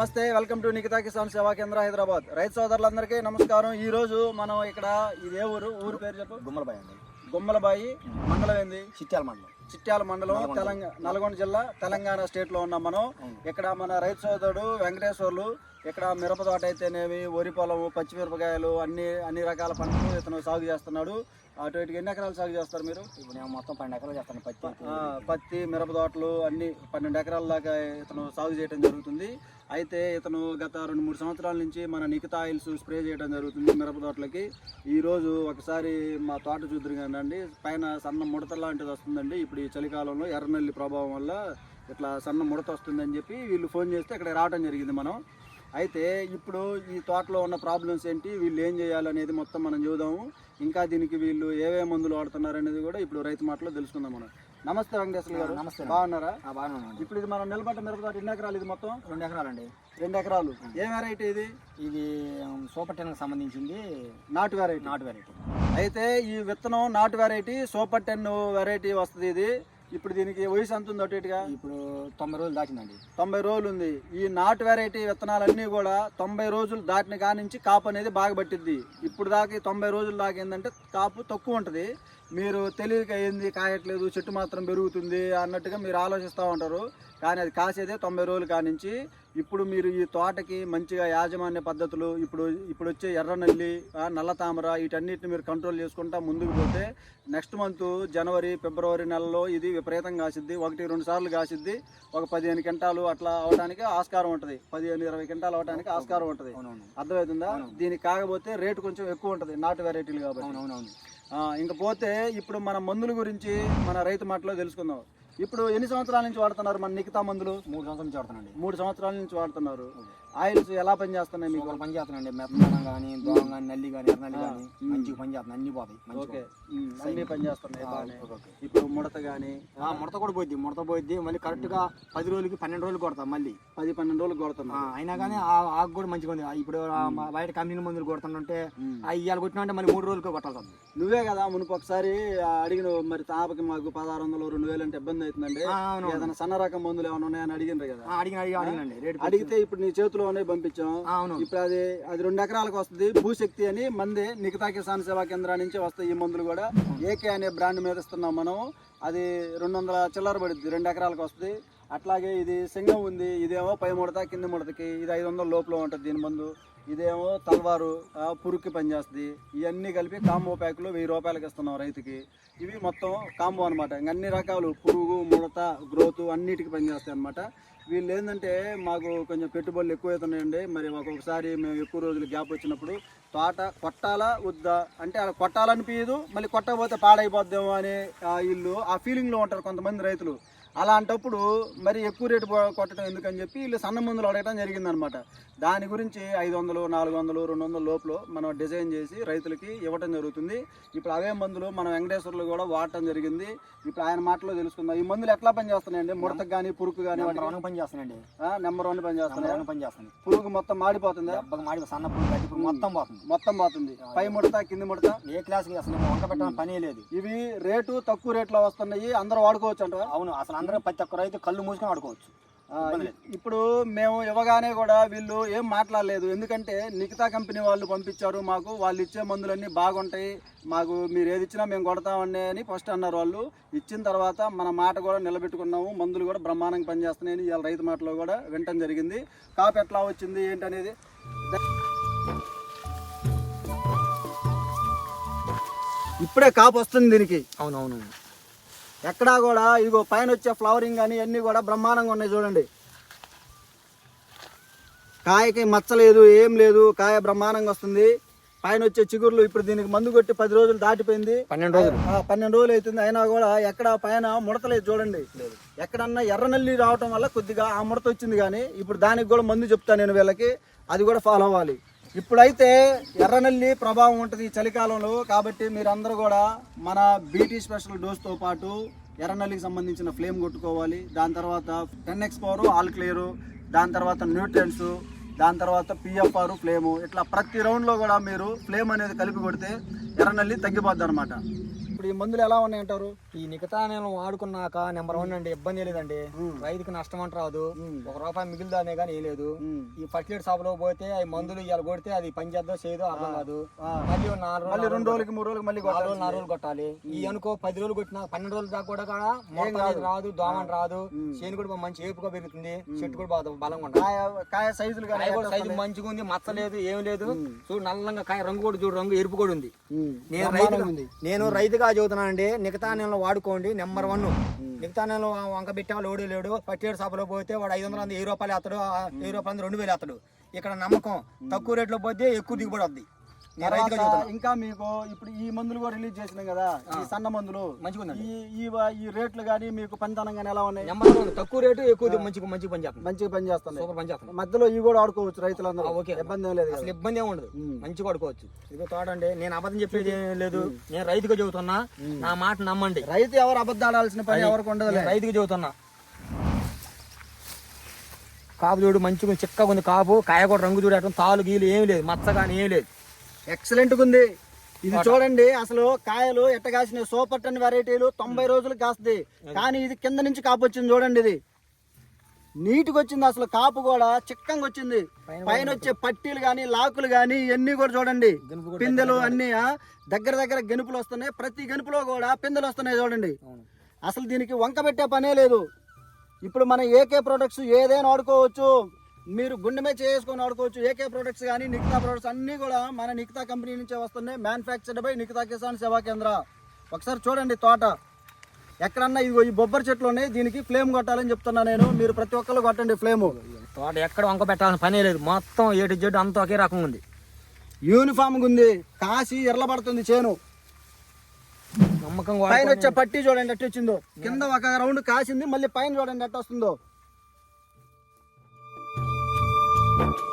నమస్తే welcome to Nikita Kisan సేవా కేంద్ర హైదరాబాద్. రైతు సోదరులందరికీ నమస్కారం. ఈ రోజు మనం ఇక్కడ ఇదే ఊరు ఊరు పేరు చెప్పు? గుమ్మలబాయి అండి. గుమ్మలబాయి మండలం ఏంది? చిట్యాల మండలం. చిట్యాల మండలం తెలంగాణ నల్గొండ జిల్లా తెలంగాణ స్టేట్లో ఉన్నాం మనం. ఇక్కడ మన రైతు సోదరుడు వెంకటేశ్వర్లు ఇక్కడ మిరప తోట అయితేనేమి వరి పొలం పచ్చిమిరపకాయలు అన్ని అన్ని రకాల పంటలు ఇతను సాగు చేస్తున్నాడు. అటు ఇటుకి ఎన్ని ఎకరాలు సాగు చేస్తారు మీరు? ఇప్పుడు నేను మొత్తం పన్నెండు ఎకరాలు చేస్తాను పత్తి. పత్తి మిరప తోటలు అన్ని పన్నెండు ఎకరాల దాకా ఇతను సాగు చేయడం జరుగుతుంది. అయితే ఇతను గత రెండు మూడు సంవత్సరాల నుంచి మన నికితా ఆయిల్స్ స్ప్రే చేయడం జరుగుతుంది మిరప తోటలకి. ఈ రోజు ఒకసారి మా తోట చూద్దరు కానండి పైన సన్న ముడత లాంటిది వస్తుందండి. ఇప్పుడు ఈ చలికాలంలో ఎర్రనల్లి ప్రభావం వల్ల ఇట్లా సన్న ముడత వస్తుందని చెప్పి వీళ్ళు ఫోన్ చేస్తే ఇక్కడ రావడం జరిగింది మనం. అయితే ఇప్పుడు ఈ తోటలో ఉన్న ప్రాబ్లమ్స్ ఏంటి? వీళ్ళు ఏం చేయాలనేది మొత్తం మనం చూద్దాము. ఇంకా దీనికి వీళ్ళు ఏవే మందులు వాడుతున్నారు అనేది కూడా ఇప్పుడు రైతు మాటలో తెలుసుకుందాం మనం. నమస్తే వెంకటేశ్వర గారు. నమస్తే. బాగున్నారా? బాగానే ఉన్నాండి ఇప్పుడు ఇది మనం నిలబడ్డ మిరప ఎన్ని ఎకరాలు ఇది మొత్తం? రెండు ఎకరాలండి. రెండు ఎకరాలు. ఏ వెరైటీ ఇది? ఇది సూపర్ టెన్కి సంబంధించింది నాటు వెరైటీ నాటు వెరైటీ అయితే ఈ విత్తనం నాటు వెరైటీ సూపర్ టెన్ వెరైటీ వస్తుంది ఇది. ఇప్పుడు దీనికి వయసు ఎంత ఉంది అటు ఇటుగా? ఇప్పుడు తొంభై రోజులు దాటిందండి. తొంభై రోజులు ఉంది. ఈ నాటు వెరైటీ విత్తనాలన్నీ కూడా తొంభై రోజులు దాటిన కానించి కాపు అనేది బాగా పట్టిద్ది. ఇప్పుడు దాకా తొంభై రోజులు దాకా ఏంటంటే కాపు తక్కువ ఉంటుంది. మీరు తెలియక ఏంది కాయట్లేదు చెట్టు మాత్రం పెరుగుతుంది అన్నట్టుగా మీరు ఆలోచిస్తూ ఉంటారు. కానీ అది కాసేదే తొంభై రోజులు కానించి ఇప్పుడు మీరు ఈ తోటకి మంచిగా యాజమాన్య పద్ధతులు ఇప్పుడు ఇప్పుడు వచ్చే ఎర్రనల్లి నల్ల తామర వీటన్నిటిని మీరు కంట్రోల్ చేసుకుంటా ముందుకు పోతే నెక్స్ట్ మంత్ జనవరి ఫిబ్రవరి నెలలో ఇది విపరీతంగా కాసిద్ది. ఒకటి రెండు సార్లు కాసిద్ది. ఒక పదిహేను క్వింటాలు అట్లా అవడానికి ఆస్కారం ఉంటుంది. పదిహేను ఇరవై క్వింటాలు అవడానికి ఆస్కారం ఉంటుంది. అర్థమవుతుందా? దీనికి కాకపోతే రేటు కొంచెం ఎక్కువ ఉంటుంది. నాటు వెరైటీలు కాబట్టి. అవునవునవును ఆ, ఇంక పోతే ఇప్పుడు మన మందుల గురించి మన రైతు మాటలో తెలుసుకుందాం. ఇప్పుడు ఎన్ని సంవత్సరాల నుంచి వాడుతున్నారు మన నిఖితా మందులు? మూడు సంవత్సరాల నుంచి వాడుతానండి మూడు సంవత్సరాల నుంచి వాడుతున్నారు. ఆయిల్స్ ఎలా పనిచేస్తున్నాయి మీకు? మీకు పని చేస్తానండి మెత్తనం కానీ దోమ కానీ నల్లి కానీ ఎర్రనల్లి కానీ. మంచిగా పని చేస్తాను అన్ని పోతాయి ఓకే. అన్ని పనిచేస్తున్నాయి. ఇప్పుడు ముడత కానీ ముడత కూడా పోద్ది ముడత పోద్ది మళ్ళీ కరెక్ట్గా పది రోజులకి పన్నెండు రోజులు కొడతాం మళ్ళీ. పది పన్నెండు రోజులు కొడుతున్నారు అయినా కానీ ఆ ఆకు కూడా మంచిగా ఉంది. ఇప్పుడు బయట కంపెనీ మందులు కొడుతుంటే. ఆ ఇవాళ కొట్టినంటే మళ్ళీ మూడు రోజులకి కొట్టాల్సి వస్తుంది. నువ్వే కదా మునుపు ఒకసారి అడిగిన రెండు తాపకి మాకు పదహారు వందలు రెండు వేలు అంటే ఇబ్బంది అవుతుందండి. ఏదైనా సన్న రకం మందులు ఏమైనా ఉన్నాయని అడిగినారు కదా. అడిగిన అడిగి అడిగినండి. రేటు అడిగితే ఇప్పుడు నీ చేతిలోనే పంపించాం. ఇప్పుడు అది అది రెండు ఎకరాలకు వస్తుంది. భూశక్తి అని మంది నిఖితా కిసాన్ సేవా కేంద్రం నుంచి వస్తాయి ఈ మందులు కూడా. ఏకే అనే బ్రాండ్ మీద ఇస్తున్నాం మనం. అది రెండు వందల చిల్లర పడుద్ది రెండు ఎకరాలకు వస్తుంది. అట్లాగే ఇది సింగం ఉంది ఇదేమో పై ముడత కింది ముడతకి ఇది ఐదు వందల లోపల ఉంటుంది దీని మందు. ఇదేమో తల్వారు పురుక్కి పనిచేస్తుంది. ఇవన్నీ కలిపి కాంబో ప్యాకులు వెయ్యి రూపాయలకి ఇస్తున్నాం రైతుకి. ఇవి మొత్తం కాంబో అనమాట అన్ని రకాలు పురుగు ముడత గ్రోత్ అన్నిటికి పనిచేస్తాయి అనమాట వీళ్ళు ఏంటంటే మాకు కొంచెం పెట్టుబడులు ఎక్కువ అవుతున్నాయండి మరి ఒక్కొక్కసారి మేము ఎక్కువ రోజులు గ్యాప్ వచ్చినప్పుడు తోట కొట్టాలా వద్దా? అంటే అలా కొట్టాలనిపించదు మళ్ళీ కొట్టకపోతే పాడైపోద్దేమో అని వీళ్ళు ఆ ఫీలింగ్లో ఉంటారు కొంతమంది రైతులు. అలాంటప్పుడు మరి ఎక్కువ రేటు కొట్టడం ఎందుకని చెప్పి వీళ్ళు సన్న మందులు అడగటం జరిగిందనమాట. దాని గురించి ఐదు వందలు నాలుగు వందలు రెండు వందల లోపల మనం డిజైన్ చేసి రైతులకి ఇవ్వటం జరుగుతుంది. ఇప్పుడు అవే మందులు మన వెంకటేశ్వర్లు కూడా వాడటం జరిగింది. ఇప్పుడు ఆయన మాటలో తెలుసుకుందాం. ఈ మందులు ఎట్లా పనిచేస్తున్నాయండి ముడతకు కానీ పురుగు కానీ నెంబర్ వన్ పని చేస్తానండి నెంబర్ వన్ పనిచేస్తున్నాయి వన్ పని చేస్తాను పురుగు మొత్తం మాడిపోతుందా? సన్న పురుగు మొత్తం పోతుంది. మొత్తం పోతుంది. పై ముడత కింది ముడత? ఏ క్లాస్కి అసలు వంక పెట్టడం పనే లేదు. ఇవి రేటు తక్కువ రేట్లో వస్తున్నాయి. అందరూ వాడుకోవచ్చు అంట అవును అసలు అందరూ ప్రతి ఒక్క రైతు కళ్ళు మూసుకొని ఆడుకోవచ్చు. ఇప్పుడు మేము ఇవ్వగానే కూడా వీళ్ళు ఏం మాట్లాడలేదు. ఎందుకంటే నిఖితా కంపెనీ వాళ్ళు పంపించారు. మాకు వాళ్ళు ఇచ్చే మందులన్నీ బాగుంటాయి. మాకు మీరు ఏది ఇచ్చినా మేము కొడతామని అని ఫస్ట్ అన్నారు వాళ్ళు. ఇచ్చిన తర్వాత మన మాట కూడా నిలబెట్టుకున్నాము. మందులు కూడా బ్రహ్మాండంగా పనిచేస్తున్నాయని ఇవాళ రైతు మాటలో కూడా వినటం జరిగింది. కాపు ఎట్లా వచ్చింది ఏంటనేది? ఇప్పుడే కాపు వస్తుంది దీనికి. అవునవును ఎక్కడా కూడా ఇదిగో పైన వచ్చే ఫ్లవరింగ్ కానీ అన్నీ కూడా బ్రహ్మాండంగా ఉన్నాయి చూడండి. కాయకి మచ్చలేదు ఏం లేదు కాయ బ్రహ్మాండంగా వస్తుంది. పైన వచ్చే చిగుర్లు ఇప్పుడు దీనికి మందు కొట్టి పది రోజులు దాటిపోయింది. పన్నెండు రోజులు. పన్నెండు రోజులు అవుతుంది అయినా కూడా ఎక్కడ పైన ముడతలేదు చూడండి. ఎక్కడన్నా ఎర్రనల్లి రావటం వల్ల కొద్దిగా ఆ ముడత వచ్చింది కానీ ఇప్పుడు దానికి కూడా మందు చెప్తాను నేను వీళ్ళకి. అది కూడా ఫాలో అవ్వాలి. ఇప్పుడైతే ఎర్రనల్లి ప్రభావం ఉంటుంది ఈ చలికాలంలో కాబట్టి మీరందరూ కూడా మన బీటీ స్పెషల్ డోస్తో పాటు ఎర్రనల్లికి సంబంధించిన ఫ్లేమ్ కొట్టుకోవాలి. దాని తర్వాత ten x power all clear దాని తర్వాత న్యూట్రియన్స్ దాని తర్వాత పిఎఫ్ఆర్ ఫ్లేమ్ ఇట్లా ప్రతి రౌండ్లో కూడా మీరు ఫ్లేమ్ అనేది కలిపి కొడితే ఎర్రనల్లి తగ్గిపోద్ది అనమాట ఇప్పుడు ఈ మందులు ఎలా ఉన్నాయంటారు? ఈ నికతా నేను వాడుకున్నాక నెంబర్ వన్ అండి ఇబ్బంది లేదండి. రైతుకి నష్టం అంట రాదు. ఒక రూపాయి మిగిలిదానే కానీ ఏం లేదు. ఈ ఫర్టిలైజర్ షాపులో పోతే అవి మందులు ఇవాళ కొడితే అది పని చేద్దో చేయదో అర్థం కాదు. మళ్ళీ రోజులు రెండు రోజులకి మూడు రోజులకి మళ్ళీ నాలుగు రోజులు నాలుగు రోజులు కొట్టాలి. ఈ అనుకో పది రోజులు కొట్టిన పన్నెండు రోజులు దాకా కూడా కాడ మొత్తం రాదు దోమని రాదు. చేను కూడా మంచి ఏపుగా పెరుగుతుంది. చెట్టు కూడా బాగా బలంగా ఉంటుంది. కాయ సైజులు సైజు మంచిగా ఉంది మచ్చ లేదు ఏం లేదు. చూడు నల్లంగా కాయ రంగు కూడా చూడు రంగు ఎరుపు కూడా ఉంది. నేను రైతు నేను రైతుగా చదువుతున్నానండి మిగతా నెలలో వాడుకోండి నెంబర్ వన్. మిగతా నెలలో వంక పెట్టే వాళ్ళు ఓడి లేడు. పట్టేడు షాపులో పోతే వాడు ఐదు వందల వెయ్యి రూపాయలు ఆ వెయ్యి రూపాయలు రెండు వేలు వేస్తాడు. ఇక్కడ నమ్మకం తక్కువ రేట్లో పోతే ఎక్కువ దిగుబడి వద్ది. ఇంకా మీకు ఇప్పుడు ఈ మందులు కూడా రిలీజ్ చేసినాం కదా ఈ సన్న మందులు. మంచిగా ఈ ఈ రేట్లు కానీ మీకు పనితనం కానీ ఎలా ఉన్నాయి? తక్కువ రేటు ఎక్కువ మంచిగా మంచిగా పని చేస్తుంది మంచిగా పని చేస్తున్నాయి. సూపర్ పని చేస్తుంది మధ్యలో ఇవి కూడా ఆడుకోవచ్చు రైతులందరూ. ఓకే. ఇబ్బంది ఏం లేదు అసలు ఇబ్బంది ఏమి ఉండదు. మంచిగా వాడుకోవచ్చు. ఇదిగో తోట అండి. నేను అబద్ధం చెప్పేది ఏం లేదు. నేను రైతుగా చెబుతున్నా. నా మాట నమ్మండి. రైతు ఎవరు అబద్ధాలు ఆడాల్సిన పని ఎవరికి ఉండదులే. నేను రైతుగా చెబుతున్నా. కాపు చూడు మంచిగా చిక్కగా ఉంది కాపు. కాయ కూడా రంగు చూడటం తాలు గీలు ఏమి లేదు. మచ్చ కానీ ఏం లేదు. ఎక్సలెంట్గా ఉంది. ఇది చూడండి అసలు కాయలు ఎట్ట కాసిన సూపర్ టన్ వెరైటీలు తొంభై రోజులు కాస్తుంది. కానీ ఇది కింద నుంచి కాపు వచ్చింది చూడండి ఇది. నీట్గా వచ్చింది అసలు కాపు కూడా చిక్కంగా వచ్చింది. పైన వచ్చే పట్టీలు కానీ లాకులు కానీ ఇవన్నీ కూడా చూడండి. పిందెలు అన్ని దగ్గర. దగ్గర గెనుపులు వస్తున్నాయి. ప్రతి గెనుపులో కూడా పిందెలు వస్తున్నాయి చూడండి. అసలు దీనికి వంక పెట్టే పనే లేదు. ఇప్పుడు మన ఏకే ప్రొడక్ట్స్ ఏదైనా వాడుకోవచ్చు. మీరు గుండె మీద చేసుకొని వాడుకోవచ్చు ఏకే ప్రొడక్ట్స్ కానీ నికితా ప్రొడక్ట్స్ అన్నీ కూడా మన నికితా కంపెనీ నుంచే వస్తున్నాయి. మ్యానుఫ్యాక్చర్డ్ బై నికితా కిసాన్ సేవా కేంద్ర. ఒకసారి చూడండి తోట. ఎక్కడన్నా ఇదిగో ఈ బొబ్బరి చెట్లు ఉన్నాయి. దీనికి ఫ్లేమ్ కొట్టాలని చెప్తున్నా నేను. మీరు ప్రతి ఒక్కరు కొట్టండి ఫ్లేము. తోట ఎక్కడ వంక పెట్టాల్సిన పనే లేదు. మొత్తం ఏటు జడ్డు అంతా ఒకే రకంగా ఉంది. యూనిఫామ్ ఉంది. కాసి ఎర్లబడుతుంది చేను. నమ్మకంగా పైన వచ్చే పట్టి చూడండి ఎట్ట వచ్చిందో. కింద ఒక రౌండ్ కాసింది. మళ్ళీ పైన చూడండి ఎట్ట వస్తుందో. Thank you.